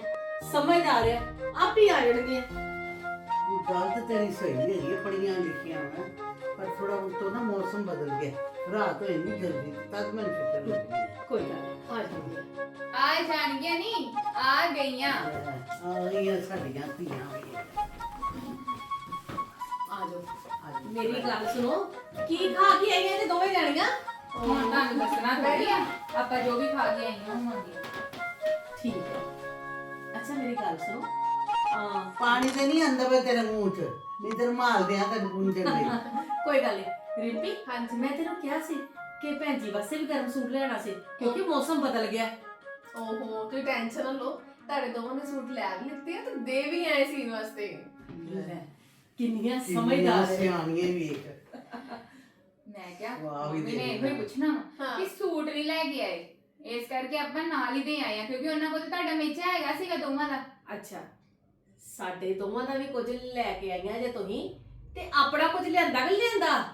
ਸਮਝਦਾਰ ਆ ਆਪ ਹੀ ਆ ਜਾਣਗੀਆਂ। ਗੱਲ ਤਾਂ ਤੇਰੀ ਸਹੀ ਹੈਗੀ ਹੈ ਪੜੀਆਂ ਲਿਖੀਆਂ ਮੈਂ ਪਰ ਥੋੜਾ ਉਤੋਂ ਨਾ ਮੌਸਮ ਬਦਲ ਗਿਆ। ਰਾਤ ਹੋਈ ਨਹੀਂ ਜਲਦੀ ਤਦ ਮੈਨੂੰ ਫਿਕਰ ਲੱਗੀ। ਕੋਈ ਗੱਲ ਨੀ, ਆ ਜਾਣਗੀਆਂ। ਆ ਜਾਣਗੀਆਂ ਨਹੀਂ ਆ ਗਈਆਂ ਆ ਗਈਆਂ ਸਾਡੀਆਂ ਧੀਆਂ ਹੋਈਆਂ ਆ ਜਾਓ ਅੱਜ ਮੇਰੀ ਗੱਲ ਸੁਣੋ ਕੀ ਖਾ ਕੇ ਆਈਆਂ ਜੇ ਦੋਵੇਂ ਜਾਣੀਆਂ ਹੁਣ ਤੁਹਾਨੂੰ ਦੱਸਣਾ ਥੋੜੀ ਆ ਆਪਾਂ ਜੋ ਵੀ ਖਾ ਕੇ ਆਈਆਂ ਹੋਵਾਂਗੇ ਠੀਕ ਹੈ ਅੱਛਾ ਮੇਰੀ ਗੱਲ ਸੁਣੋ ਆ ਪਾਣੀ ਤੇ ਨਹੀਂ ਆਂਦਾ ਵੇ ਤੇਰੇ ਮੂੰਹ 'ਚ ਨਹੀਂ ਤੇ ਰੁਮਾਲ ਦਿਆਂ ਤੈਨੂੰ ਗੁੰਜਣ ਲਈ ਕੋਈ ਗੱਲ ਨਹੀਂ ਰਿੰਪੀ ਹਾਂਜੀ ਮੈਂ ਤੈਨੂੰ ਕਿਹਾ ਸੀ ਕਿ ਭੈਣ ਜੀ ਵਾਸਤੇ ਵੀ ਗਰਮ ਸੂਟ ਲੈਣਾ ਸੀ ਕਿਉਂਕਿ ਮੌਸਮ ਬਦਲ ਗਿਆ ਓਹੋ ਤੁਸੀਂ ਟੈਨਸ਼ਨ ਨਾ ਲਓ। ਤੁਹਾਡੇ ਦੋਵਾਂ ਨੇ ਸੂਟ ਲੈ ਵੀ ਲਿੱਤੇ ਆ ਤੇ ਦੇ ਵੀ ਆਏ ਸੀਨ ਵਾਸਤੇ। ਲੈ, ਕਿੰਨੀਆਂ ਸਮਝਦਾਰ ਹੈ ਸਿਆਣੀਆਂ ਵੇਖ ਮੈਂ ਕਿਹਾ ਵਾਹ ਵੀ ਮੰਮੀ ਨੇ ਦੇਖ ਇਹੋ ਹੀ ਪੁੱਛਣਾ ਵਾ ਹਾਂ। ਕਿ ਸੂਟ ਨਹੀਂ ਲੈ ਕੇ ਆਏ। ਇਸ ਕਰਕੇ ਆਪਾਂ ਨਾਲ ਹੀ ਦੇ ਆਏ ਆ ਕਿਉਂਕਿ ਉਹਨਾਂ ਕੋਲ ਤਾਂ ਤੁਹਾਡਾ ਮੇਚਾ ਹੈਗਾ ਸੀਗਾ ਦੋਵਾਂ ਦਾ। ਅੱਛਾ ਸਾਡੇ ਦੋਵਾਂ ਦਾ ਵੀ ਕੁਝ ਲੈ ਕੇ ਆਈਆਂ ਜੇ ਤੁਸੀਂ ਤੇ ਆਪਣਾ ਕੁਝ ਲਿਆਂਦਾ ਕਿ ਲਿਆਂਦਾ?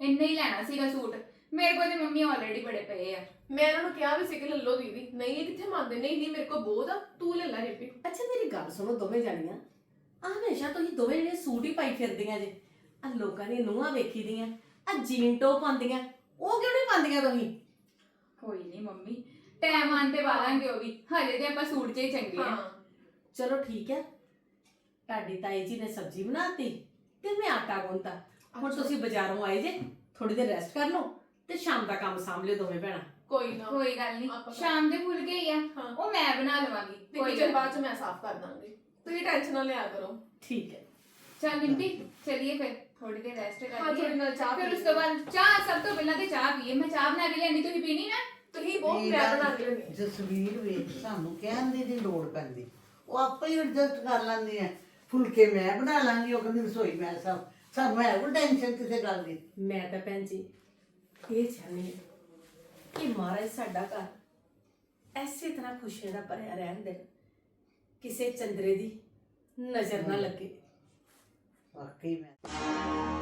ਇੰਨਾ ਹੀ ਲੈਣਾ ਸੀਗਾ ਸੂਟ। ਮੇਰੇ ਕੋਲ ਤੇ ਮੰਮੀ ਆਲਰੇਡੀ ਬੜੇ ਪਏ ਆ। ਮੈਂ ਇਹਨਾਂ ਨੂੰ ਕਿਹਾ ਵੀ ਸੀ ਕਿ ਲੈ ਲਓ ਦੀਦੀ। ਨਹੀਂ ਇਹ ਕਿੱਥੇ ਮੰਨਦੇ? ਨਹੀਂ ਨਹੀਂ ਮੇਰੇ ਕੋਲ ਬਹੁਤ ਆ। ਤੂੰ ਲੈ ਲੈ ਰਿਪੀ। ਅੱਛਾ ਮੇਰੀ ਗੱਲ ਸੁਣੋ ਦੋਵੇਂ ਜਾਣੀਆਂ। ਆ ਹਮੇਸ਼ਾ ਤੁਸੀਂ ਦੋਵੇਂ ਜਿਹੜੇ ਸੂਟ ਹੀ ਪਾਈ ਫਿਰਦੀਆਂ ਜੇ। ਆ ਲੋਕਾਂ ਦੀਆਂ ਨੂੰਹਾਂ ਵੇਖੀ ਦੀਆਂ ਆ ਜੀਨ ਟੋਪ ਪਾਉਂਦੀਆਂ ਉਹ ਕਿਉਂ ਨਹੀਂ ਪਾਉਂਦੀਆਂ ਤੁਸੀਂ? ਕੋਈ ਨਹੀਂ ਮੰਮੀ ਟਾਈਮ ਆਣ ਤੇ ਵਾਲਾਂਗੇ ਉਹ ਵੀ। ਹਜੇ ਤੇ ਆਪਾਂ ਸੂਟ 'ਚ ਹੀ ਚੰਗੇ ਆ। ਹਾਂ। ਚਲੋ ਠੀਕ ਹੈ ਤੁਹਾਡੀ ਤਾਈ ਜੀ ਨੇ ਸਬਜ਼ੀ ਬਣਾਤੀ ਤੇ ਮੈਂ ਆਟਾ ਗੁੰਨਤਾ। ਹੁਣ ਤੁਸੀਂ ਬਾਜ਼ਾਰੋਂ ਆਏ ਜੇ ਥੋੜੀ ਦੇਰ ਰੈਸਟ ਕਰ ਲਓ। ਤੇ ਸ਼ਾਮ ਦਾ ਕੰਮ ਸਾਂਭ ਲਿਓ ਦੋਵੇਂ ਭੈਣਾਂ। ਕੋਈ ਨਾ ਕੋਈ ਗੱਲ ਨਹੀਂ ਆਪਾਂ- ਸ਼ਾਮ ਦੇ ਭੁੱਲ ਗਈ ਆ। ਹਾਂ। ਉਹ ਮੈਂ ਬਣਾ ਲਵਾਂਗੀ। ਤੇ ਕੋਈ ਕਿਚਨ ਗੱਲ ਬਾਅਦ ਚ ਮੈਂ ਸਾਫ਼ ਕਰ ਦਾਂਗੀ। ਤੁਸੀਂ ਟੈਨਸ਼ਨ ਨਾ ਲਿਆ ਕਰੋ। ਠੀਕ ਹੈ। ਚਲ ਰਿੰਪੀ ਚਲਿਏ ਫਿਰ। ਥੋੜੀ ਦੇਰ ਰੈਸਟ ਹਾਂ ਕਰੀਏ ਥੋੜੀ ਨਾਲ ਚਾਹ ਫਿਰ ਪੀ ਉਸ ਤੋਂ ਬਾਅਦ ਚਾਹ ਸਭ ਤੋਂ ਪਹਿਲਾਂ ਤੇ ਚਾਹ ਪੀਏ। ਮੈਂ ਚਾਹ ਬਣਾ ਕੇ ਲਿਆਣੀ ਤੁਸੀਂ ਪੀਣੀ ਨਾ? ਤੁਸੀਂ ਬਹੁਤ ਪਿਆਰ ਗੱਲ ਬਣਾ ਕੇ ਲੈਣੀ ਜਸਵੀਰ ਵੇਖ ਸਾਨੂੰ ਕਹਿਣ ਦੀ ਨਹੀਂ ਲੋੜ ਪੈਂਦੀ। ਉਹ ਆਪੇ ਹੀ ਐਡਜਸਟ ਕਰ ਲੈਂਦੀ ਹੈ। ਫੁਲਕੇ ਮੈਂ ਬਣਾ ਲਾਂਗੀ ਉਹ ਕਹਿੰਦੀ ਰਸੋਈ ਮੈਂ ਸਭ ਸਾਨੂੰ ਹੈ ਕੋਈ ਟੈਨਸ਼ਨ ਕਿਸੇ ਗੱਲ ਦੀ? ਮੈਂ ਤਾਂ ਭੈਣ ਜੀ ਇਹ ਚਾਹੁੰਦੀ ਕਿ ਮਹਾਰਾਜ ਸਾਡਾ ਘਰ ਐਸੇ ਤਰ੍ਹਾਂ ਖੁਸ਼ੀਆਂ ਦਾ ਭਰਿਆ ਰਹਿਣ ਦੇ ਕਿਸੇ ਚੰਦਰੇ ਦੀ ਨਜ਼ਰ ਨਾ ਲੱਗੇ। ਵਾਕਈ ਮੈਂ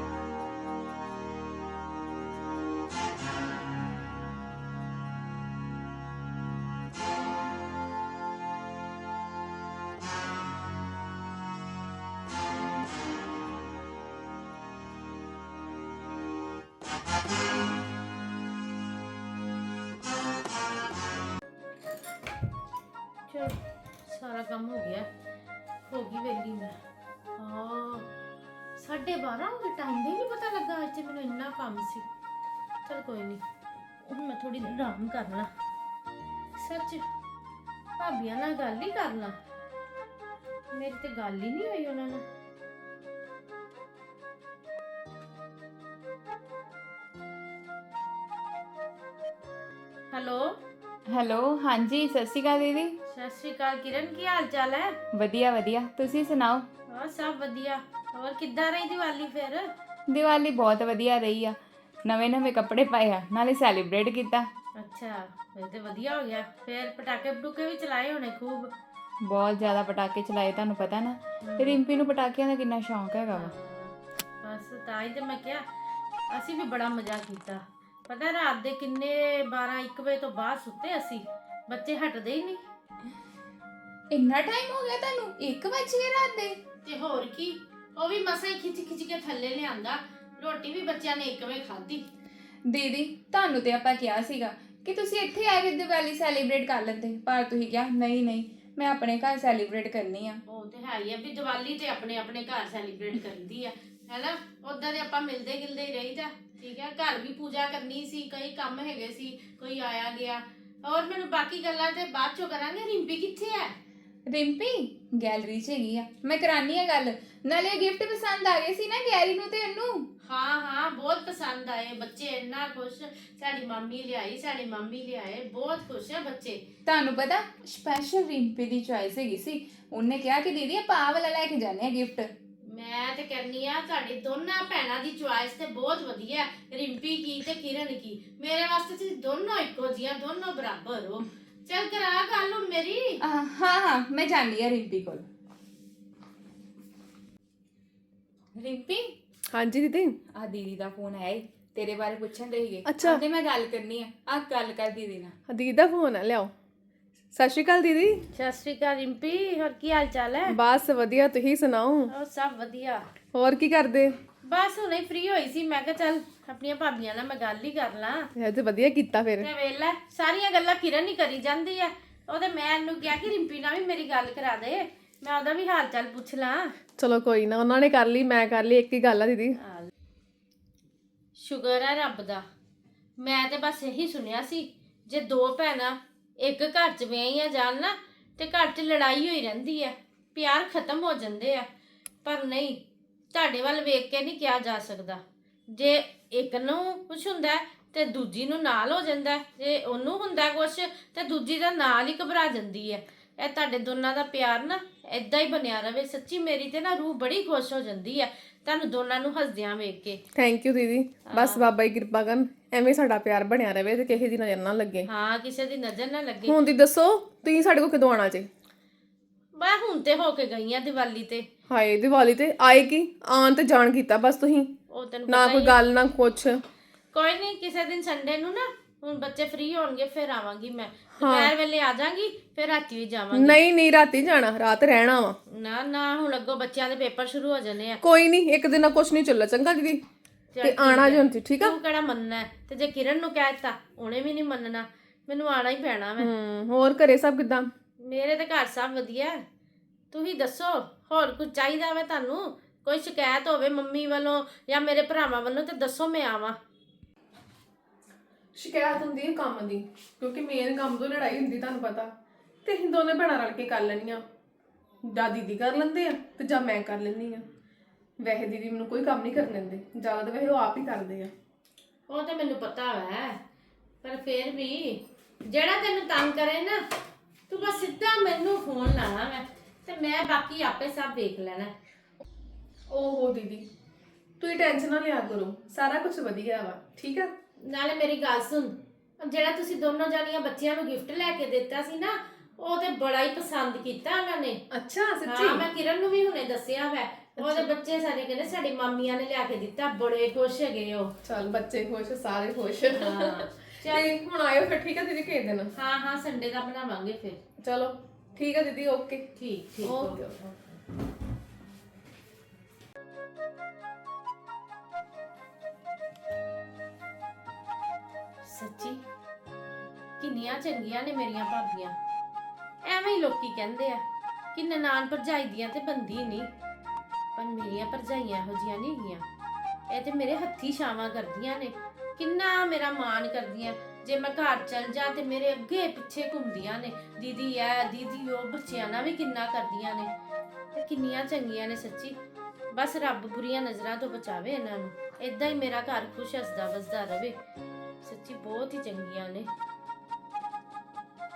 ਹੋ ਗਿਆ ਹੋ ਗਈ ਵੇਲੀ ਮੈਂ। ਹਾਂ, ਸਾਢੇ 12 ਹੋ ਗਏ ਟਾਈਮ ਦਾ ਹੀ ਨਹੀਂ ਪਤਾ ਲੱਗਾ ਅੱਜ ਮੈਨੂੰ ਇੰਨਾ ਕੰਮ ਸੀ। ਚਲ ਕੋਈ ਨਹੀਂ ਹੁਣ ਮੈਂ ਥੋੜੀ ਦੇਰ ਆਰਾਮ ਕਰ ਲਾਂ। ਸੱਚ, ਭਾਬੀਆਂ ਨਾਲ ਗੱਲ ਹੀ ਕਰ ਲਾਂ। ਮੇਰੀ ਤੇ ਗੱਲ ਹੀ ਨਹੀਂ ਹੋਈ ਉਹਨਾਂ ਨਾਲ। ਹੈਲੋ? ਹੈਲੋ, ਹਾਂਜੀ, ਸਤਿ ਸ਼੍ਰੀ ਅਕਾਲ ਦੀਦੀ। ਸਤਿ ਸ਼੍ਰੀ ਅਕਾਲ ਕਿਰਨ ਕੀ ਹਾਲ ਚਾਲ ਹੈ? ਵਧੀਆ ਵਧੀਆ। ਤੁਸੀਂ ਸੁਣਾਓ? ਹਾਂ ਸਭ ਵਧੀਆ। ਹੋਰ ਕਿੱਦਾਂ ਰਹੀ ਦੀਵਾਲੀ ਫਿਰ? ਦੀਵਾਲੀ ਬਹੁਤ ਵਧੀਆ ਰਹੀ ਆ। ਨਵੇਂ ਨਵੇਂ ਕੱਪੜੇ ਪਾਏ ਆ ਨਾਲੇ ਸੈਲੀਬ੍ਰੇਟ ਕੀਤਾ। ਅੱਛਾ ਇਹ ਤੇ ਵਧੀਆ ਹੋ ਗਿਆ। ਫਿਰ ਪਟਾਕੇ ਪਟੂਕੇ ਵੀ ਚਲਾਏ ਹੋਣੇ ਖੂਬ? ਬਹੁਤ ਜ਼ਿਆਦਾ ਪਟਾਕੇ ਚਲਾਏ ਤੁਹਾਨੂੰ ਪਤਾ ਨਾ। ਰਿੰਪੀ ਨੂੰ ਪਟਾਕਿਆਂ ਦਾ ਕਿੰਨਾ ਸ਼ੌਂਕ ਹੈਗਾ ਵਾ। ਬਸ ਤਾਂ ਹੀ ਤੇ ਮੈਂ ਕਿਹਾ ਅਸੀਂ ਵੀ ਬੜਾ ਮਜ਼ਾ ਕੀਤਾ। ਪਤਾ ਰਾਤ ਦੇ ਕਿੰਨੇ 12 1 ਵਜੇ ਤੋਂ ਬਾਅਦ ਸੁੱਤੇ ਅਸੀਂ। ਬੱਚੇ ਹਟਦੇ ਹੀ ਨਹੀਂ। ਇੰਨਾ ਟਾਈਮ ਹੋ ਗਿਆ ਤੁਹਾਨੂੰ? 1 ਵਜੇ ਰਾਤ ਦੇ। ਤੇ ਹੋਰ ਕੀ? ਉਹ ਵੀ ਮਸਾਂ ਹੀ ਖਿੱਚ ਖਿੱਚ ਕੇ ਥੱਲੇ ਲਿਆਂਦਾ। ਰੋਟੀ ਵੀ ਬੱਚਿਆਂ ਨੇ ਇੱਕ ਵੇ ਖਾਧੀ। ਦੀਦੀ ਤੁਹਾਨੂੰ ਤੇ ਆਪਾਂ ਕਿਹਾ ਸੀਗਾ ਕਿ ਤੁਸੀਂ ਇੱਥੇ ਆ ਕੇ ਦੀਵਾਲੀ ਸੈਲੀਬ੍ਰੇਟ ਕਰ ਲੈਂਦੇ। ਪਰ ਤੁਸੀਂ ਕਿਹਾ ਨਹੀਂ ਨਹੀਂ ਮੈਂ ਆਪਣੇ ਘਰ ਸੈਲੀਬ੍ਰੇਟ ਕਰਨੀ ਆ। ਉਹ ਤੇ ਹੈ ਹੀ ਆ ਵੀ ਦੀਵਾਲੀ ਤੇ ਆਪਣੇ ਆਪਣੇ ਘਰ ਸੈਲੀਬ੍ਰੇਟ ਕਰੀਦੀ ਆ। ਹੈਨਾ? ਉਦਾਂ ਦੇ ਆਪਾਂ ਮਿਲਦੇ ਗਿਲਦੇ ਹੀ ਰਹੀਦਾ। ਠੀਕ ਹੈ ਘਰ ਵੀ ਪੂਜਾ ਕਰਨੀ ਸੀ ਕਈ ਕੰਮ ਹੈਗੇ ਸੀ ਕੋਈ ਆਇਆ ਗਿਆ। ਔਰ ਮੈਨੂੰ ਬਾਕੀ ਗੱਲਾਂ ਤੇ ਬਾਅਦ ਚੋਂ ਕਰਾਂਗੇ। ਰਿੰਪੀ ਕਿੱਥੇ ਹੈ ਰਿੰਪੀ ਗੈਲਰੀ 'ਚ ਹੈਗੀ ਆ। ਮੈਂ ਕਰਾਨੀ ਆ ਗੱਲ। ਨਾਲੇ ਗਿਫਟ ਪਸੰਦ ਆ ਗਏ ਸੀ ਨਾ ਗੈਰੀ ਨੂੰ ਤੇ ਉਹਨੂੰ ਹਾਂ ਹਾਂ ਬਹੁਤ ਪਸੰਦ ਆਏ। ਬੱਚੇ ਇੰਨਾ ਖੁਸ਼। ਸਾਡੀ ਮੰਮੀ ਲਿਆਈ ਸਾਡੀ ਮੰਮੀ ਲਿਆਏ। ਬਹੁਤ ਖੁਸ਼ ਹੈ ਬੱਚੇ। ਤੁਹਾਨੂੰ ਪਤਾ ਸਪੈਸ਼ਲ ਰਿੰਪੀ ਦੀ ਚੋਇਸ ਹੈਗੀ ਸੀ। ਉਹਨੇ ਕਿਹਾ ਕਿ ਦੀਦੀ ਆਪਾਂ ਆਹ ਵਾਲਾ ਲੈ ਕੇ ਜਾਣੇ ਆ ਗਿਫਟ ਮੈਂ ਤੇ ਕਹਿੰਨੀ ਆ ਤੁਹਾਡੀ ਦੋਨਾਂ ਭੈਣਾਂ ਦੀ ਚੁਆਇਸ ਤੇ ਬਹੁਤ ਵਧੀਆ। ਹੈ। ਰਿੰਪੀ ਕੀ ਤੇ ਕਿਰਨ ਕੀ। ਮੇਰੇ ਵਾਸਤੇ ਤੁਸੀਂ ਦੋਨੋਂ ਇੱਕੋ ਜੀਆਂ ਦੋਨੋਂ ਬਰਾਬਰ ਹੋ। ਚੱਲ ਕਰਾ ਗੱਲ ਹੁਣ ਮੇਰੀ ਹਾਂ ਹਾਂ ਮੈਂ ਜਾਣੀ ਆ ਰਿੰਪੀ ਕੋਲ ਰਿੰਪੀ ਹਾਂਜੀ ਦੀਦੀ ਆ ਦੀਦੀ ਦਾ ਫੋਨ ਆਇਆ ਈ, ਤੇਰੇ ਬਾਰੇ ਪੁੱਛਣ ਦੇ ਹੀਗੇ ਅੱਛਾ। ਤੇ ਮੈਂ ਗੱਲ ਕਰਨੀ ਆ ਆ ਗੱਲ ਕਰ ਦੀਦੀ ਨਾਲ ਦੀਦੀ ਦਾ ਫੋਨ ਆ ਲਿਆਓ ਸਤਿ ਸ਼੍ਰੀ ਅਕਾਲ ਦੀਦੀ ਸਤਿ ਸ਼੍ਰੀ ਅਕਾਲ ਰਿੰਪੀ ਹੋਰ ਕੀ ਹਾਲ ਚਾਲ ਹੈ ਬਸ ਵਧੀਆ ਤੁਸੀਂ ਸੁਣਾਓ ਉਹ ਸਭ ਵਧੀਆ ਹੋਰ ਕੀ ਕਰਦੇ ਬਸ ਹੁਣੇ ਫ੍ਰੀ ਹੋਈ ਸੀ ਮੈਂ ਕਿਹਾ ਚੱਲ ਆਪਣੀਆਂ ਭਾਬੀਆਂ ਨਾਲ ਮੈਂ ਗੱਲ ਹੀ ਕਰ ਲਾਂ। ਇਹ ਤੇ ਵਧੀਆ ਕੀਤਾ ਫਿਰ। ਤੇ ਵੇਲਾ ਸਾਰੀਆਂ ਗੱਲਾਂ ਕਿਰਨ ਹੀ ਕਰੀ ਜਾਂਦੀ ਆ। ਉਹਦੇ ਮੈਂ ਇਹਨੂੰ ਕਿਹਾ ਕਿ ਰਿੰਪੀ ਨਾਲ ਵੀ ਮੇਰੀ ਗੱਲ ਕਰਾ ਦੇ। ਮੈਂ ਉਹਦਾ ਵੀ ਹਾਲ ਚਾਲ ਪੁੱਛ ਲਾਂ। ਚਲੋ ਕੋਈ ਨਾ ਉਹਨਾਂ ਨੇ ਕਰ ਲਈ ਮੈਂ ਕਰ ਲਈ ਇੱਕ ਹੀ ਗੱਲ ਆ ਦੀਦੀ। ਸ਼ੁਕਰ ਹੈ ਰੱਬ ਦਾ। ਮੈਂ ਤੇ ਬਸ ਇਹੀ ਸੁਣਿਆ ਸੀ ਜੇ ਦੋ ਭੈਣਾਂ ਇੱਕ ਘਰ 'ਚ ਵਿਆਹੀਆਂ ਜਾਣ ਨਾ ਤੇ ਘਰ 'ਚ ਲੜਾਈ ਹੋਈ ਰਹਿੰਦੀ ਹੈ ਪਿਆਰ ਖਤਮ ਹੋ ਜਾਂਦੇ ਆ। ਪਰ ਨਹੀਂ ਤੁਹਾਡੇ ਵੱਲ ਵੇਖ ਕੇ ਨਹੀਂ ਕਿਹਾ ਜਾ ਸਕਦਾ। ਜੇ ਇੱਕ ਨੂੰ ਕੁਝ ਹੁੰਦਾ ਤੇ ਦੂਜੀ ਨੂੰ ਨਾਲ ਹੋ ਜਾਂਦਾ। ਜੇ ਉਹਨੂੰ ਹੁੰਦਾ ਕੁਝ ਤੇ ਦੂਜੀ ਦਾ ਨਾਲ ਹੀ ਘਬਰਾ ਜਾਂਦੀ ਹੈ। ਇਹ ਤੁਹਾਡੇ ਦੋਨਾਂ ਦਾ ਪਿਆਰ ਨਾ ਇਦਾਂ ਹੀ ਬਣਿਆ ਰਵੇ। ਸੱਚੀ ਮੇਰੀ ਤੇ ਨਾ ਰੂਹ ਬੜੀ ਖੁਸ਼ ਹੋ ਜਾਂਦੀ ਹੈ। ਤੁਹਾਨੂੰ ਦੋਨਾਂ ਨੂੰ ਹੱਸਦਿਆਂ ਵੇਖ ਕੇ। ਥੈਂਕ ਯੂ ਦੀਦੀ। ਬਸ ਬਾਬਾ ਜੀ ਕਿਰਪਾ ਕਰਨ ਐਵੇਂ ਸਾਡਾ ਪਿਆਰ ਬਣਿਆ ਰਵੇ ਤੇ ਕਿਸੇ ਦੀ ਨਜ਼ਰ ਨਾ ਲੱਗੇ। ਹਾਂ ਕਿਸੇ ਦੀ ਨਜ਼ਰ ਨਾ ਲੱਗੇ। ਹੁਣ ਦੀ ਦੱਸੋ ਤੁਸੀਂ ਸਾਡੇ ਕੋਲ ਕਦੋਂ ਆਣਾ ਜੇ? ਮੈਂ ਹੁਣ ਤੇ ਹੋ ਕੇ ਗਈ ਆ ਦੀਵਾਲੀ ਤੇ। ਹਾਏ ਦੀਵਾਲੀ ਤੇ ਆਏ ਕੀ? ਆਣ ਤੇ ਜਾਣ ਕੀਤਾ ਬਸ ਤੁਸੀਂ। ਉਹ ਤੈਨੂੰ ਨਾ ਪਤਾ ਕੋਈ ਹੀ ਗੱਲ ਨਾ ਕੁਛ। ਕੋਈ ਨਹੀਂ ਕਿਸੇ ਦਿਨ ਸੰਡੇ ਨੂੰ ਨਾ ਹੁਣ ਬੱਚੇ ਫ੍ਰੀ ਹੋਣਗੇ ਫਿਰ ਆਵਾਂਗੀ ਮੈਂ। ਦੁਪਹਿਰ ਵੇਲੇ ਆ ਜਾਾਂਗੀ ਫਿਰ ਰਾਤੀ ਵੀ ਜਾਵਾਂਗੀ। ਨਹੀਂ ਨਹੀਂ ਰਾਤੀ ਜਾਣਾ ਰਾਤ ਰਹਿਣਾ ਵਾ। ਨਾ ਨਾ ਹੁਣ ਅੱਗੋਂ ਬੱਚਿਆਂ ਦੇ ਪੇਪਰ ਸ਼ੁਰੂ ਹੋ ਜਾਣੇ ਆ। ਕੋਈ ਨਹੀਂ ਇੱਕ ਦਿਨ ਨਾਲ ਕੁਛ ਨਹੀਂ ਚੱਲਣਾ ਚੰਗਾ ਦੀਦੀ। ਤੇ ਆਣਾ ਜੁਨ ਠੀਕ ਆ? ਤੂੰ ਕਿਹੜਾ ਮੰਨਣਾ? ਹੈ? ਤੇ ਜੇ ਕਿਰਨ ਨੂੰ ਕਹਿ ਦਿੱਤਾ ਉਹਨੇ ਵੀ ਨਹੀਂ ਮੰਨਣਾ। ਮੈਨੂੰ ਆਣਾ ਹੀ ਪੈਣਾ ਮੈਂ ਹੂੰ ਹੋਰ ਘਰੇ ਸਭ ਕਿਦਾਂ? ਮੇਰੇ ਤੇ ਘਰ ਸਭ ਵਧੀਆ। ਹੈ। ਤੁਸੀਂ ਦੱਸੋ ਹੋਰ ਕੁਝ ਚਾਹੀਦਾ ਵਾ ਤੁਹਾਨੂੰ? ਕੋਈ ਸ਼ਿਕਾਇਤ ਹੋਵੇ ਮੰਮੀ ਵੱਲੋਂ ਜਾਂ ਮੇਰੇ ਭਰਾਵਾਂ ਵੱਲੋਂ ਤੇ ਦੱਸੋ ਮੈਂ ਆਵਾਂ। ਸ਼ਿਕਾਇਤ ਹੁੰਦੀ ਹੈ ਕੰਮ ਦੀ ਕਿਉਂਕਿ ਮੇਨ ਕੰਮ ਤੋਂ ਲੜਾਈ ਹੁੰਦੀ ਤੁਹਾਨੂੰ ਪਤਾ। ਤੇ ਅਸੀਂ ਦੋਨੇ ਭੈਣਾਂ ਰਲ ਕੇ ਕਰ ਲੈਣੀਆਂ ਜਾਂ ਦੀਦੀ ਕਰ ਲੈਂਦੇ ਆ ਤੇ ਜਾਂ ਮੈਂ ਕਰ ਲੈਂਦੀ ਆ ਵੈਸੇ ਦੀਦੀ ਮੈਨੂੰ ਕੋਈ ਕੰਮ ਨਹੀਂ ਕਰਨ ਦਿੰਦੇ ਜ਼ਿਆਦਾ ਤਾਂ ਵੈਸੇ ਉਹ ਆਪ ਹੀ ਕਰਦੇ ਆ। ਉਹ ਤੇ ਮੈਨੂੰ ਪਤਾ ਵੈ ਪਰ ਫਿਰ ਵੀ ਜਿਹੜਾ ਤੈਨੂੰ ਤੰਗ ਕਰੇ ਨਾ ਤੂੰ ਬਸ ਸਿੱਧਾ ਮੈਨੂੰ ਫੋਨ ਲਾਣਾ ਮੈਂ ਤੇ ਮੈਂ ਬਾਕੀ ਆਪੇ ਸਭ ਵੇਖ ਲੈਣਾ। ਓਹੋ ਦੀਦੀ। ਤੁਸੀਂ ਟੈਨਸ਼ਨ ਨਾ ਲਿਆ ਕਰੋ। ਸਾਰਾ ਕੁਝ ਵਧੀਆ ਵਾ। ਠੀਕ ਆ? ਨਾਲੇ ਮੇਰੀ ਗੱਲ ਸੁਣ। ਜਿਹੜਾ ਤੁਸੀਂ ਦੋਨੋਂ ਜਾਨੀਆਂ ਬੱਚਿਆਂ ਨੂੰ ਗਿਫਟ ਲੈ ਕੇ ਦਿੱਤਾ ਸੀ ਨਾ ਉਹ ਤੇ ਬੜਾ ਹੀ ਪਸੰਦ ਕੀਤਾ ਉਹਨਾਂ ਨੇ। ਅੱਛਾ ਹਾਂ ਮੈਂ ਕਿਰਨ ਨੂੰ ਵੀ ਹੁਣੇ ਦੱਸਿਆ ਵੈ। ਉਹਦੇ ਬੱਚੇ ਸਾਰੇ ਕਹਿੰਦੇ ਸਾਡੀ ਮਾਮੀਆਂ ਨੇ ਲਿਆ ਕੇ ਦਿੱਤਾ। ਬੜੇ ਖੁਸ਼ ਹੈਗੇ ਉਹ। ਚਲ ਬੱਚੇ ਖੁਸ਼ ਸਾਰੇ ਖੁਸ਼। ਹਾਂ। ਤੇ ਹੁਣ ਆਇਓ ਫਿਰ ਠੀਕ ਆ ਦੀਦੀ ਕਿਸ ਦਿਨ? ਹਾਂ ਹਾਂ ਸੰਡੇ ਦਾ ਬਣਾਵਾਂਗੇ ਫਿਰ। ਚਲੋ ਠੀਕ ਆ ਦੀਦੀ ਓਕੇ। ਠੀਕ ਠੀਕ ਓਕੇ। ਸੱਚੀ? ਕਿੰਨੀਆਂ ਚੰਗੀਆਂ ਨੇ ਮੇਰੀਆਂ ਭਾਬੀਆਂ। ਐਵੇਂ ਹੀ ਲੋਕੀ ਕਹਿੰਦੇ ਆ ਕਿ ਨਨਾਣ ਭਰਜਾਈ ਦੀਆਂ ਤੇ ਬੰਦੀ ਨਹੀਂ। ਪਰ ਮੇਰੀਆਂ ਭਰਜਾਈਆਂ ਇਹੋ ਜੀਆਂ ਨਹੀਂ ਹੈਗੀਆਂ। ਇਹ ਤੇ ਮੇਰੇ ਹੱਥੀ ਛਾਵਾਂ ਕਰਦੀਆਂ ਨੇ। ਕਿੰਨਾ ਮੇਰਾ ਮਾਣ ਕਰਦੀਆਂ। ਜੇ ਮੈਂ ਘਰ ਚਲ ਜਾ ਤੇ ਮੇਰੇ ਅੱਗੇ ਪਿੱਛੇ ਘੁੰਮਦੀਆਂ ਨੇ। ਦੀਦੀ ਐ, ਦੀਦੀ ਉਹ, ਬੱਚਿਆਂ ਨਾਲ ਵੀ ਕਿੰਨਾ ਕਰਦੀਆਂ ਨੇ। ਤੇ ਕਿੰਨੀਆਂ ਚੰਗੀਆਂ ਨੇ ਸੱਚੀ। ਬਸ ਰੱਬ ਬੁਰੀਆਂ ਨਜ਼ਰਾਂ ਤੋਂ ਬਚਾਵੇ ਇਹਨਾਂ ਨੂੰ। ਇਦਾਂ ਹੀ ਮੇਰਾ ਘਰ ਖੁਸ਼ ਹੱਸਦਾ ਵਸਦਾ ਰਵੇ। ਸੱਚੀ ਬਹੁਤ ਹੀ ਚੰਗੀਆਂ ਨੇ।